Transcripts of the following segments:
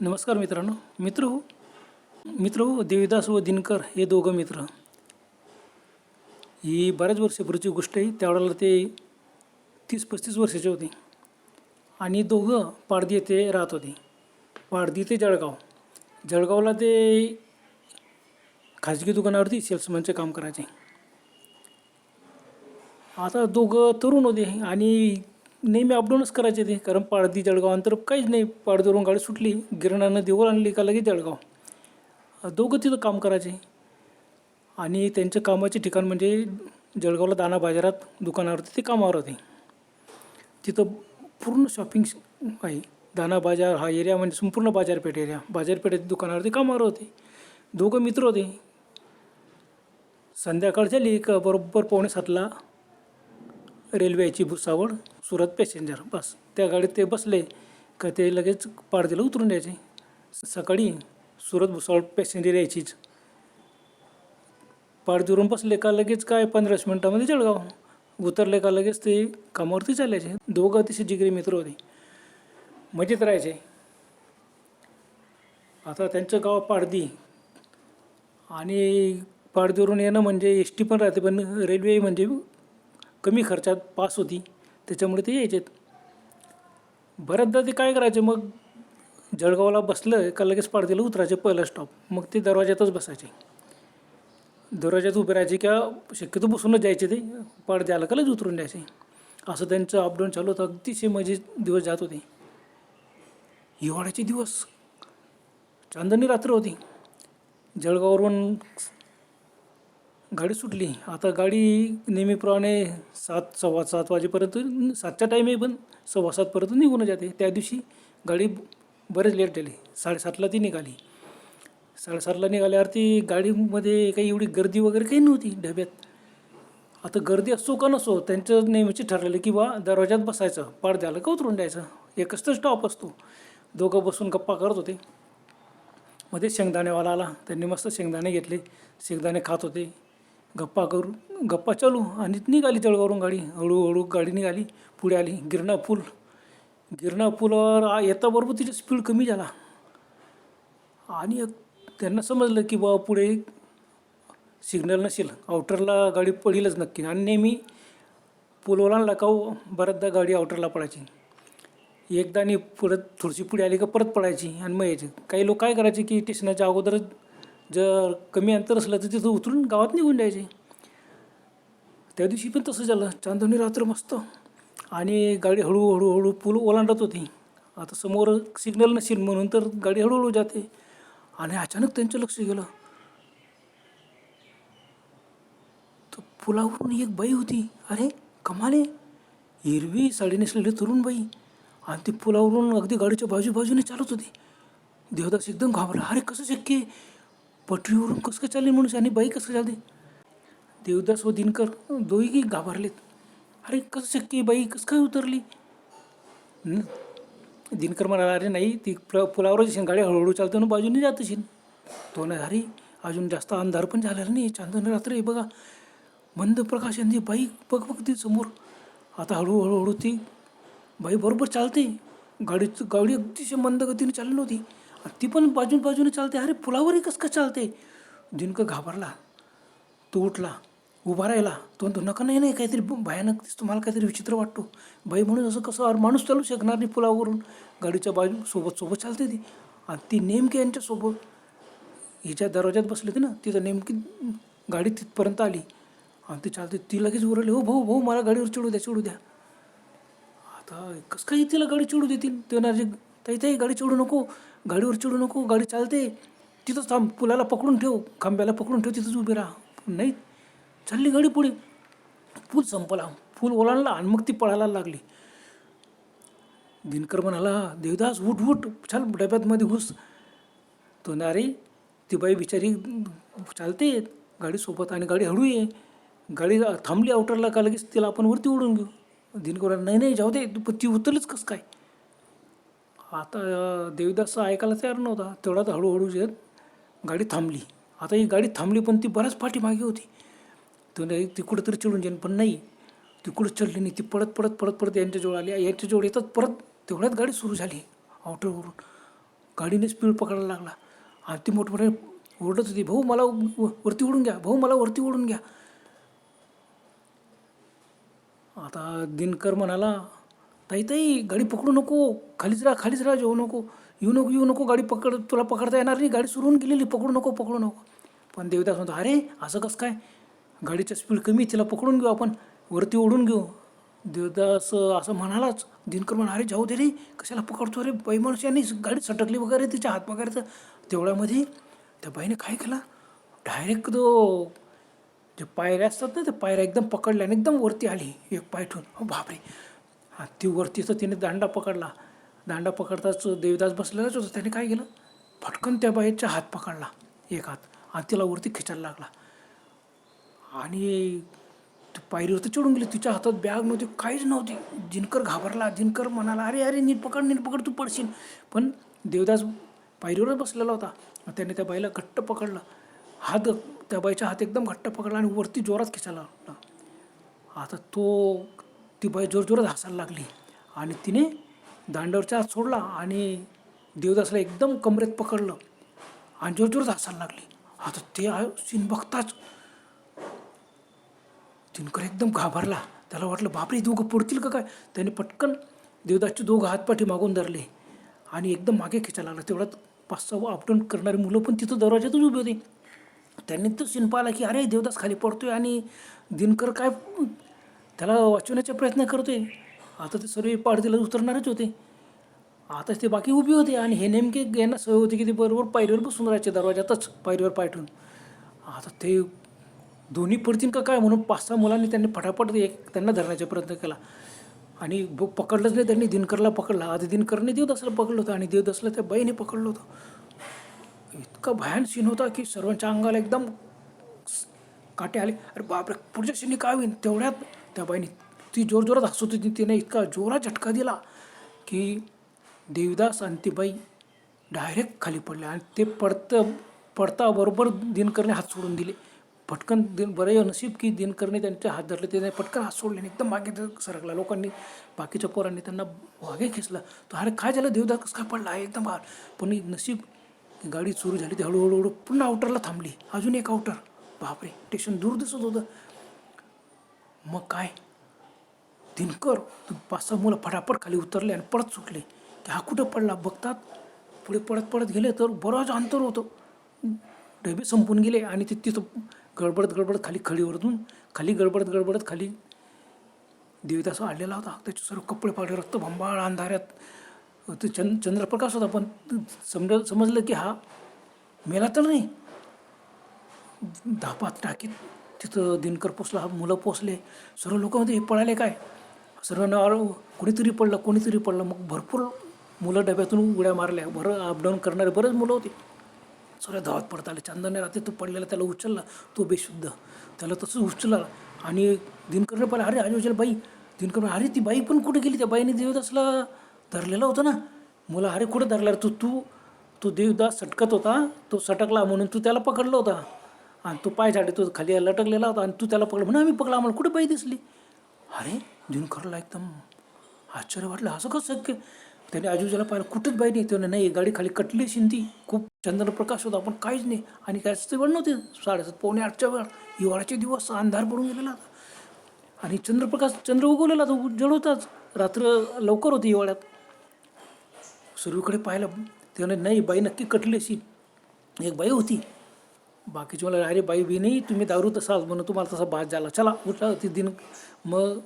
नमस्कार मित्रांनो. मित्र हो. मित्र हो देवीदास व दिनकर हे दोघं मित्र. ही बऱ्याच वर्षापूर्वीची गोष्ट आहे. त्यावेळेला ते तीस पस्तीस वर्षाचे होते. आणि दोघं पाडदी येथे राहत होते. पाडदी ते जळगाव. जळगावला ते खाजगी दुकानावरती सेल्समनचे काम करायचे. आता दोघं तरुण होते आणि नेहमी अपडाऊनच करायचे ते. कारण पाळदी जळगाव अंतर काहीच नाही. पाडदीवरून गाडी सुटली गिरणानं देऊळ आणली का लगेच जळगाव. दोघं तिथं काम करायचे. आणि त्यांचं कामाचे ठिकाण म्हणजे जळगावला दाना बाजारात दुकानावरती ते कामावर होते. तिथं पूर्ण शॉपिंग आहे. दाना बाजार हा एरिया म्हणजे संपूर्ण बाजारपेठ एरिया बाजारपेठेत दुकानावरती कामावर होते. दोघं मित्र होते. संध्याकाळ झाली का बरोबर पावणे सातला रेल्वे यायची भुसावळ. सुरत पॅसेंजर बस. त्या गाडीत ते बसले का ते लगेच पाडदेला उतरून द्यायचे. सकाळी सुरत भुसावळ पॅसेंजर यायचीच. पाडदेवरून बसले का लगेच काय पंधराच मिनटामध्ये जळगाव. उतरले का लगेच ते कामावरती चालायचे. दोघं अतिशय जिगरी मित्र होते. मजेत राहायचे. आता त्यांचं गाव पाडदी. आणि पाडदेवरून येणं म्हणजे एस टी पण राहते पण रेल्वे म्हणजे कमी खर्चात पास होती. त्याच्यामुळे ते यायचेत. बऱ्याचदा ते काय करायचे मग जळगावला बसलं का लगेच पाडतीला उतरायचे पहिला स्टॉप मग ते दरवाज्यातच बसायचे. दरवाज्यात उभे राहायचे किंवा शक्यतो बसूनच जायचे ते. पाडदे आलं का लगेच उतरून द्यायचे. असं त्यांचं अपडाऊन चालू होतं. अतिशय मजे दिवस जात होते. हिवाळ्याचे दिवस. चांदणी रात्र होती. जळगाववरून गाडी सुटली. आता गाडी नेहमीप्रमाणे सात सव्वा सात वाजेपर्यंत सातच्या टाईम आहे पण सव्वा सातपर्यंत निघून जाते. त्या दिवशी गाडी बरेच लेट झाली. साडेसातला ती निघाली. साडेसातला निघाल्यावर ती गाडीमध्ये काही एवढी गर्दी वगैरे काही नव्हती डब्यात आता गर्दी असो का नसो त्यांचं नेहमीचे ठरलेलं की बा दरवाज्यात बसायचं पाडद्याला का उतरून द्यायचं? एकच तर स्टॉप असतो. दोघं बसून गप्पा करत होते. मध्ये शेंगदाणेवाला आला. त्यांनी मस्त शेंगदाणे घेतले. शेंगदाणे खात होते. गप्पा करू गप्पा चालू. आणि निघाली तळगावरून गाडी. हळूहळू गाडी निघाली पुढे आली. गिरणा पूल. गिरणा पुलावर येता बरोबर तिचा स्पीड कमी झाला. आणि त्यांना समजलं की बा पुढे सिग्नल नसेल. आउटरला गाडी पडीलच नक्की. आणि नेहमी पूल ओलांडला हो, बऱ्याचदा गाडी आउटरला पडायची. एकदा आणि परत थोडीशी पुढे आली का परत पडायची. आणि मग यायची. काही लोक काय करायचे की स्टेशनाच्या अगोदरच जर कमी अंतर असलं तर तिथं उतरून गावात निघून द्यायचे त्या दिवशी पण तसं झालं. चांदणी रात्र मस्त. आणि गाडी हळूहळू हळू पूल ओलांडत होती. आता समोर सिग्नल नसेल म्हणून तर गाडी हळूहळू जाते. आणि अचानक त्यांचं लक्ष गेलं. तर पुलावरून एक बाई होती. अरे कमाले. हिरवी साडी नेसलेली तरुण बाई. आणि ती पुलावरून अगदी गाडीच्या बाजू बाजूने चालत होती. देवदास एकदम घाबरला. अरे कसं शक्य आहे? पटरीवरून कसं काय चालली म्हणून आणि बाई कसं चालते? देवदास व दिनकर दोघी घाबरलेत. अरे कसं शक्य आहे बाई? कसं काय उतरली? दिनकर म्हणाला अरे नाही ती प्र पुलावरच असेल गाडी हळूहळू चालते ना बाजूने जात असेल. तो नाही अरे अजून जास्त अंधार पण झालेला नाही चांदणी रात्र आहे बघा. मंद प्रकाश आणि बाई बघ बघ ती समोर. आता हळूहळू ती बाई बरोबर चालते. गाडीचं गाडी अतिशय मंद गतीने चालली नव्हती. ती पण बाजून बाजूने चालते. अरे पुलावरही कसं काय चालते? दिनकं घाबरला. तो उठला. उभा राहिला. तो म्हणतो नका नाही नाही काहीतरी भयानक दिसतो. मला काहीतरी विचित्र वाटतो. बाई म्हणून असं कसं अरे माणूस चालू शकणार नाही पुलावरून. गाडीच्या बाजू सोबत सोबत चालते ती. आणि ती नेमकी यांच्यासोबत हिच्या दरवाज्यात बसले होती ना तिथं नेमकी गाडी तिथपर्यंत आली. आणि ती चालते ती लगेच उरली हो भाऊ भाऊ मला गाडीवर चिडू द्या चिडू द्या. आता कसं काही तिला गाडी चिडू देतील? ते ना तर इथेही गाडी चिडू नको. गाडीवर चिडू नको. गाडी चालते. तिथंच थांब. पुलाला पकडून ठेव. खांब्याला पकडून ठेव. तिथंच उभी राहा. नाही. चालली गाडी पुढे. पूल संपला. पूल ओलांडला आणि मग ती पळायला लागली. दिनकर म्हणाला देवदास उठ उठ. चाल डब्यातमध्ये घुस. तो ना रे ती बाई बिचारी चालते. गाडी सोबत आणि गाडी हळू आहे गाडी थांबली आउटरला का लगेच तिला आपण वरती उडून घेऊ? दिनकर नाही नाही जाऊ दे. ती उतरलीच कसं काय? आता देवीदास ऐकायला तयार नव्हता. तेवढ्यात हळूहळू जे गाडी थांबली. आता ही गाडी थांबली पण ती बऱ्याच पाठीमागे होती. तुम्ही तिकडं ती कुठंतरी चढून जाईन पण नाही. ती कुठं चढली नाही ती पडत पडत पडत पडत यांच्याजवळ आली. यांच्याजवळ येतात परत तेवढ्यात गाडी सुरू झाली. आउटरवरून गाडीने स्पीड पकडायला लागला. आणि ती मोठमोठे ओरडत होती भाऊ मला व- वरती ओढून घ्या. भाऊ मला वरती ओढून घ्या. आता दिनकर म्हणाला ताई ताई गाडी पकडू नको. खालीच राहा खालीच राहा जेवू नको. येऊ नको येऊ नको गाडी पकड तुला पकडता येणार नाही. गाडी सुरून गेलेली पकडू नको पकडू नको. पण देवदास म्हणतो अरे असं कसं काय? गाडीचं स्पीड कमी तिला पकडून घेऊ आपण. वरती ओढून घेऊ. देवदास असं म्हणालाच. दिनकर म्हणा अरे जाऊ दे रे. कशाला पकडतो रे? बाई मनुष्याने गाडी सटकली वगैरे तिच्या हात वगैरे तर तेवढ्यामध्ये त्या बाईने काय केला? डायरेक्ट तो जे पायऱ्या असतात ना त्या पायऱ्या एकदम पकडल्या आणि एकदम वरती आली एक पाय ठेवून. बापरे. ती वरती तर तिने दांडा पकडला. दांडा पकडताच देवदास बसलेलाच होता. त्याने काय केलं? फटकन त्या बाईचा हात पकडला एक हात आणि तिला वरती खिचायला लागला. आणि पायरीवर पायरीवरती चढून गेली. तिच्या हातात बॅग नव्हती काहीच नव्हती. दिनकर घाबरला दिनकर म्हणाला अरे अरे नीट पकड नीट पकड तू पडशील. पण देवदास पायरीवरच बसलेला होता. त्याने त्या बाईला घट्ट पकडलं. हात त्या बाईचा हात एकदम घट्ट पकडला आणि वरती जोरात खिचायला लागला. आता तो ती बाई जोरजोरात हसायला लागली. आणि तिने दांडवरचा हात सोडला आणि देवदासला एकदम कमरेत पकडलं आणि जोरजोरात हसायला लागली. आता ते सीन बघताच दिनकर एकदम घाबरला. त्याला वाटलं बापरे दोघं पडतील का काय? त्याने पटकन देवदासचे दोघं हातपाठी मागून धरले आणि एकदम मागे खेचायला लागला. तेवढ्यात पाच सहा अपडाऊन करणारी मुलं पण तिथं दरवाज्यातच उभी होती. त्यांनी तो सीन पाहिला की अरे देवदास खाली पडतोय आणि दिनकर काय त्याला वाचवण्याचा प्रयत्न करतोय. आता ते सर्व पाडतीला उतरणारच होते. आता ते बाकी उभी होते आणि हे नेमके यांना सवय होती की ते बरोबर पायरीवर बसून राहायचे दरवाजातच पायरीवर पाय आता ते दोन्ही पडतील का काय म्हणून पाच सहा मुलांनी त्यांनी फटाफट एक त्यांना धरण्याचा प्रयत्न केला. आणि पकडलंच नाही त्यांनी दिनकरला पकडला. आधी दिनकरने देवदासला पकडलं होतं आणि देवदासला त्या बाईने पकडलं होतं. इतका भयान सीन होता की सर्वांच्या अंगाला एकदम काटे आले. अरे बापरे पुढच्या क्षणी काय होईल? तेवढ्यात त्या बाईने ती जोरजोरात हसत होती तिने इतका जोरात झटका दिला की देवदास आणि ती बाई डायरेक्ट खाली पडले आणि ते पडतं पडता बरोबर दिनकरने हात सोडून दिले. पटकन दिन बरं नशीब की दिनकरने त्यांचे हात धरले त्याने पटकन हात सोडले आणि एकदम मागे सरकला. लोकांनी बाकीच्या पोरांनी त्यांना मागे खेचलं. तर अरे काय झालं? देवदास कसं काय पडला? एकदम हार पण नशीब गाडी सुरू झाली ती हळूहळू हळू पुन्हा आउटरला थांबली. अजून एक आउटर बापरे! स्टेशन दूर दिसत होतं. मग काय? दिनकर तू पाच सहा मुलं फटाफट खाली उतरले आणि पडत सुटले. की हा कुठं पडला बघतात? पुढे पडत पडत गेले तर बरंच अंतर होतं. डबे संपून गेले आणि ते तिथं गडबडत गडबडत खाली खडीवरतून खाली गडबडत गडबडत खाली देवीदास आलेला होता. त्याचे सर्व कपडे पाडले रक्त भंबाळ अंधाऱ्यात ते चंद चंद्रप्रकाश होता पण समज समजलं की हा मेला तर नाही. धापात टाकीत तिथं दिनकर पोचला मुलं पोचले सर्व लोक हे पळाले काय? सर्वांना अरे कोणीतरी पडलं कोणीतरी पडलं. मग भरपूर मुलं डब्यातून उड्या मारल्या. बरं अपडाऊन करणारे बरेच मुलं होते. सर्व धावत पडत आले. चांदने रात्री तो पडलेला त्याला उचलला. तो बेशुद्ध. त्याला तसंच उचलला. आणि दिनकरने पाहिलं अरे उचल बाई. दिनकर अरे ती बाई पण कुठे गेली? त्या बाईने देवदासला धरलेलं होतं ना. मुलं अरे कुठं धरला रे? तू तू तो देवदास सटकत होता. तो सटकला म्हणून तू त्याला पकडला होता. आणि तो पाय झाडे तो खाली लटकलेला होता आणि तू त्याला पकड म्हणून आम्ही पकडला. आम्हाला कुठे बाई दिसली? अरे दिनकरला एकदम आश्चर्य वाटलं. असं कसं शक्य? त्याने आजूबाजूला पाहिलं कुठेच बाई नाही. त्याने नाही गाडी खाली कटली शिंदी. खूप चंद्रप्रकाश होता पण काहीच नाही. आणि कायच वेळ नव्हते. साडेसात पावणे आठच्या वेळ. हिवाळ्याचे दिवस अंधार पडून गेलेला होता. आणि चंद्रप्रकाश चंद्र उगवलेला तो उज्जळ होताच रात्र लवकर होती हिवाळ्यात. सर्वीकडे पाहिलं त्याने नाही बाई नक्की कटली अशी. एक बाई होती. बाकीचे मला अरे बाई बी नाही तुम्ही दारू तसाच म्हणून तुम्हाला तसा बाद झाला. चला उठला ती दिन. मग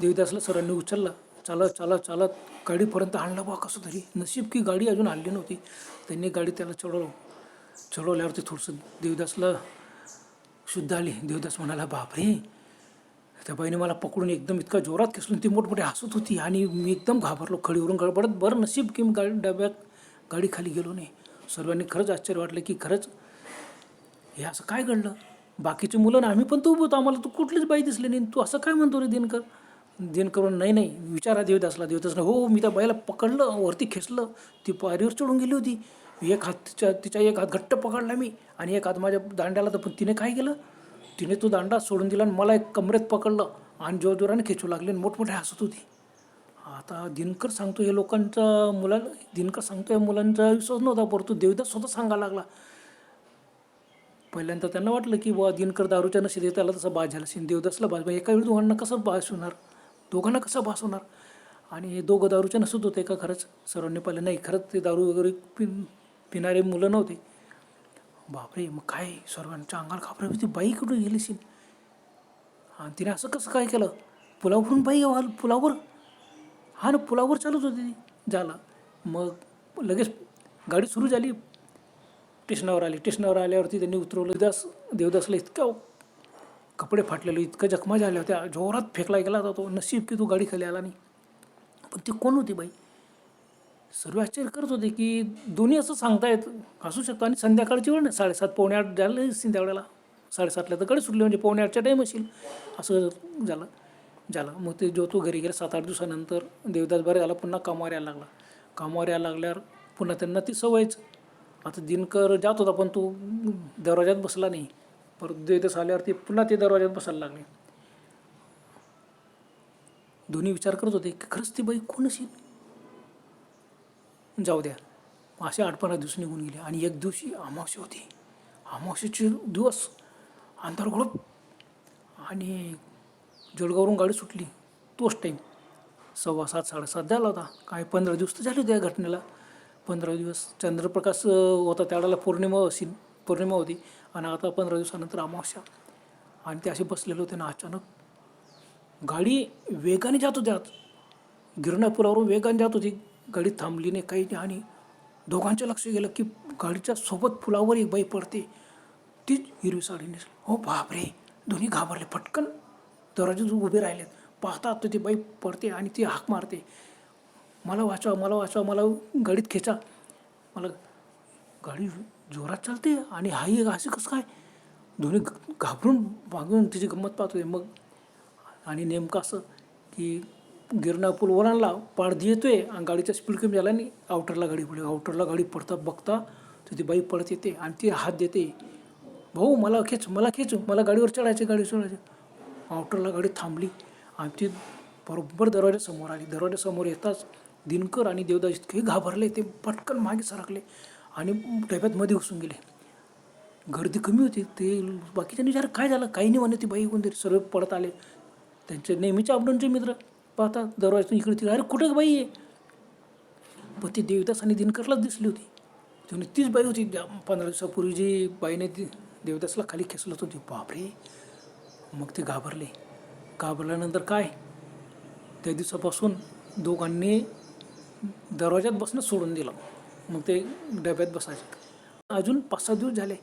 देवदासला सरांनी उचललं. चालत चालत चालत गाडीपर्यंत आणलं बा कसं तरी. नशीब की गाडी अजून आणली नव्हती. त्यांनी गाडी त्याला चढवलं. चढवल्यावरती थोडंसं देवदासला शुद्ध आली. देवदास म्हणाला बापरे त्या बाईने मला पकडून एकदम इतका जोरात खेचलून ती मोठमोठी हसत होती आणि मी एकदम घाबरलो. खडीवरून गडबडत बरं नशीब की मी गाडी डब्यात गाडी खाली गेलो नाही. सर्वांनी खरंच आश्चर्य वाटलं की खरंच हे असं काय घडलं? बाकीचे मुलं ना आम्ही पण तू उभं आम्हाला तू कुठलीच बाई दिसली नाही. तू असं काय म्हणतो रे दिनकर? दिनकर नाही नाही विचारा देवदासला. देवदासला हो मी त्या बाईला पकडलं वरती खेचलं. ती पायरीवर चढून गेली होती. एक हात तिच्या तिच्या एक हात घट्ट पकडला मी आणि एक हात माझ्या दांड्याला तर पण तिने काय केलं? तिने तो दांडा सोडून दिला आणि मला एक कमरेत पकडलं आणि जोरजोराने खेचू लागले आणि मोठमोठे हसत होती. आता दिनकर सांगतो हे लोकांचा मुला दिनकर सांगतो या मुलांचा विश्वास नव्हता परंतु देवदास स्वतः सांगायला लागला. पहिल्यांदा त्यांना वाटलं की बुवा दिनकर दारूच्या नशेत येत त्याला तसा बाज झाला. असेल देवदासला बाज. मग एका वेळी दोघांना कसं बास होणार? दोघांना कसं बास होणार? आणि हे दोघं दारूच्या नसत होते का? खरंच सर्वांनी पाहिलं नाही. खरंच ते दारू वगैरे पिन पिणारे मुलं नव्हते. बापरे मग काय? सर्वांच्या अंगाला खापरे ती बाई कुठून गेली असेल आणि तिने असं कसं काय केलं? पुलावरून बाई पुलावर. हा ना पुलावर चालत होती ती. झाला. मग लगेच गाडी सुरू झाली. टिशनावर आली. टिशनावर आल्यावरती त्यांनी उतरवलं. देवदास देवदासला इतकं कपडे फाटलेले इतकं जखमा झाल्या होत्या. जोरात फेकला गेला होता तो. नशीब की तो गाडी खाली आला नाही. पण ती कोण होती बाई? सर्व आश्चर्य करत होते की दोन्ही असं सांगतायत असू शकतो. आणि संध्याकाळची वेळ ना साडेसात पावणे आठ झालं संध्यावेळेला साडेसातला तर गाडी सुटली म्हणजे पावणे आठच्या टाईम असेल. असं झालं झालं. मग ते जो तो घरी गेला सात आठ दिवसानंतर देवदास बरे झाला. पुन्हा कामावर यायला लागला. कामावर यायला लागल्यावर पुन्हा त्यांना ती सवयच. आता दिनकर जात होता पण तो दरवाज्यात बसला नाही. परत देवदास आल्यावरती पुन्हा ते दरवाज्यात बसायला लागले. दोन्ही विचार करत होते की खरंच ती बाई कोण असेल? जाऊ द्या. असे आठ पंधरा दिवस निघून गेले आणि एक दिवशी अमावस्या होती. अमावस्याचे दिवस अंधार घडप आणि जळगावरून गाडी सुटली. तोच टाईम सव्वा सात साडेसात झाला होता. काय पंधरा दिवस तर झाले त्या घटनेला. पंधरा दिवस चंद्रप्रकाश होता त्यावेळेला पौर्णिमा अशी पौर्णिमा होती. आणि आता पंधरा दिवसानंतर अमावस्या. आणि ते असे बसलेले होते ना अचानक. गाडी वेगाने जात होत्या आत गिरणापुरावरून वेगाने जात होती. गाडी थांबली नाही काही नाही. आणि दोघांचं लक्ष गेलं की गाडीच्या सोबत फुलावर एक बाई पडते. तीच हिरवी साडी नेसली. हो बापरे! दोन्ही घाबरले. पटकन दरवाजात उभे राहिलेत. पाहतात तर ती बाई पडते आणि ती हाक मारते. मला वाचवा मला वाचवा मला गाडीत खेचा. मला गाडी जोरात चालते आणि हाही असं कसं काय? दोन्ही घाबरून मागून तिची गंमत पाहतोय. मग आणि नेमकं असं की गिरणा पूल ओलांडला पाडदी येतोय आणि गाडीचा स्पीड कमी झाला आणि आउटरला गाडी पडली. आउटरला गाडी पडता बघता तर ती बाई पडत येते आणि ती हात देते. भाऊ मला खेच मला खेच मला गाडीवर चढायचे गाडी चढायचे आउटरला गाडी थांबली आणि ती बरोबर दरवाज्यासमोर आली. दरवाज्यासमोर येताच दिनकर आणि देवदास इतके घाबरले ते पटकन मागे सरकले आणि डब्यात मध्ये घुसून गेले. गर्दी कमी होती ते बाकीच्यांनी विचार काय झालं? काही नाही म्हणे ती बाई कोणतरी सर्व पडत आले. त्यांचे नेहमीचे अपडाऊनचे मित्र. पाहता दरवाजातून इकडे तिकडे अरे कुठं बाई आहे पण ती देवदास आणि दिनकरलाच दिसली होती. त्यामुळे तीच बाई होती. पंधरा दिवसापूर्वी जी बाईने ती देवदासला खाली खेचलत होती बापरे! मग ते घाबरले. घाबरल्यानंतर काय? त्या दिवसापासून दोघांनी दरवाज्यात बसणं सोडून दिलं. मग ते डब्यात बसायचे. अजून पाच सहा दिवस झाले.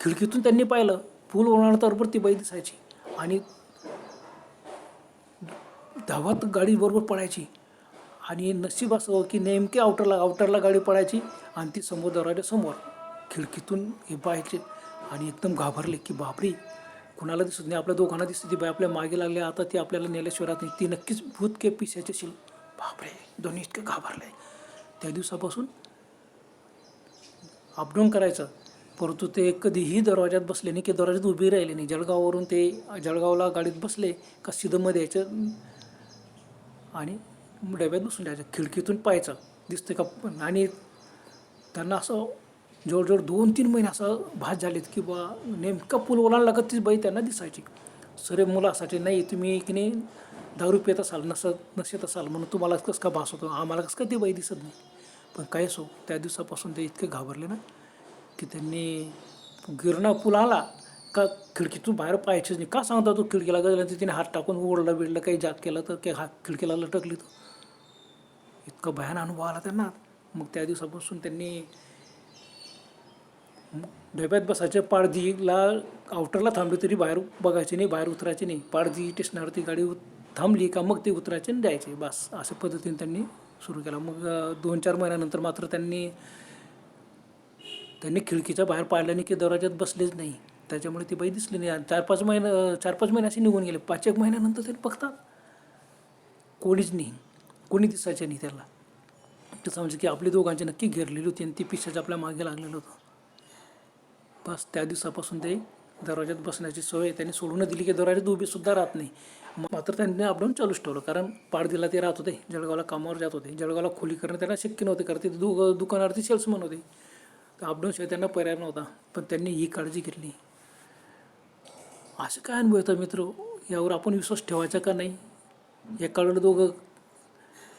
खिडकीतून त्यांनी पाहिलं पूल ओलांडताबरोबर ती बाई दिसायची. आणि धावात गाडी बरोबर पडायची आणि नशीब असं की नेमके आउटरला आउटरला गाडी पडायची आणि ती समोर दरवाज्यासमोर खिडकीतून हे पाहायचे. आणि एकदम घाबरले की बापरे कुणाला दिसत नाही. आपल्या दोघांना दिसते ती बाई आपल्या मागे लागल्या. आता ती आपल्याला नेल्याशिवाय नाही. ती नक्कीच भूत के पिसायची असेल बापरे दोन्ही इतकं घाबरलं. आहे त्या दिवसापासून अपडाऊन करायचं. परंतु ते कधीही दरवाज्यात बसले नाही की दरवाज्यात उभी राहिले नाही. जळगाववरून ते जळगावला गाडीत बसले का सिद्धमध्ये यायचं आणि डब्यात बसून द्यायचं खिडकीतून पाहायचं. दिसते का? पण आणि त्यांना असं जवळजवळ दोन तीन महिने असं भास झालेत की बा नेमका पूल ओलांडला का तीच बाई त्यांना दिसायची. सरे मुलं असायचे नाही तुम्ही की नाही दारू पित असाल नसत नसत असाल म्हणून तुम्हाला कसं का भास होतो? आम्हाला कसं का ते बाई दिसत नाही? पण काय असो त्या दिवसापासून ते इतके घाबरले ना की त्यांनी गिरणा पूल आला का खिडकीतून बाहेर पाहायचीच नाही. का सांगता तो खिडकीला गेल्यानंतर तिने हात टाकून ओढलं बिडलं काही जात केलं तर काही हात खिडकीला लटकली तो इतका भयान अनुभव आला त्यांना. मग त्या दिवसापासून त्यांनी डब्यात बसायच्या पाडदीला आउटरला थांबली तरी बाहेर बघायचे नाही बाहेर उतरायचे नाही. पाडदी स्टेशनावरती गाडी उत थांबली का मग ते उतरायचे आणि द्यायचे. बस अशा पद्धतीने त्यांनी सुरू केला. मग दोन चार महिन्यानंतर मात्र त्यांनी त्यांनी खिडकीच्या बाहेर पाडल्याने नाही की दरवाज्यात बसलेच नाही. त्याच्यामुळे ती बाई दिसली नाही. आणि चार पाच महिने चार पाच महिने असे निघून गेले. पाच एक महिन्यानंतर त्यांनी बघतात. कोणीच नाही. कोणी दिसायचे नाही त्याला. ते म्हणजे की आपली दोघांची नक्की घेरलेली होती आणि ती पिशाच्या आपल्या मागे लागलेलं होतं. बस त्या दिवसापासून ते दरवाज्यात बसण्याची सवय त्यांनी सोडून दिली की दरवाज्यात उभीसुद्धा राहत नाही. मात्र त्यांनी अपडाऊन चालूच ठेवलं. कारण पाडदिला ते राहत होते जळगावला कामावर जात होते. जळगावला खोली करणं त्यांना शक्य नव्हते कारण ते दु दुकानावरती सेल्समन होते. तर अपडाऊनशिवाय त्यांना पर्याय नव्हता पण त्यांनी ही काळजी घेतली. असं काय अनुभव येतं मित्र? यावर आपण विश्वास ठेवायचा का नाही? एकाकडं दोघं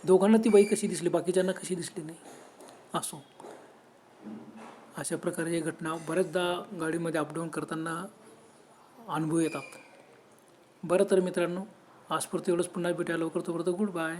दोघांना ती बाई कशी दिसली बाकीच्यांना कशी दिसली नाही? असो. अशा प्रकारे या घटना बऱ्याचदा गाडीमध्ये अपडाऊन करताना अनुभव येतात. बरं तर मित्रांनो आजपुरतं एवढंच. पुन्हा भेटायला लवकर तोपर्यंत गुड बाय.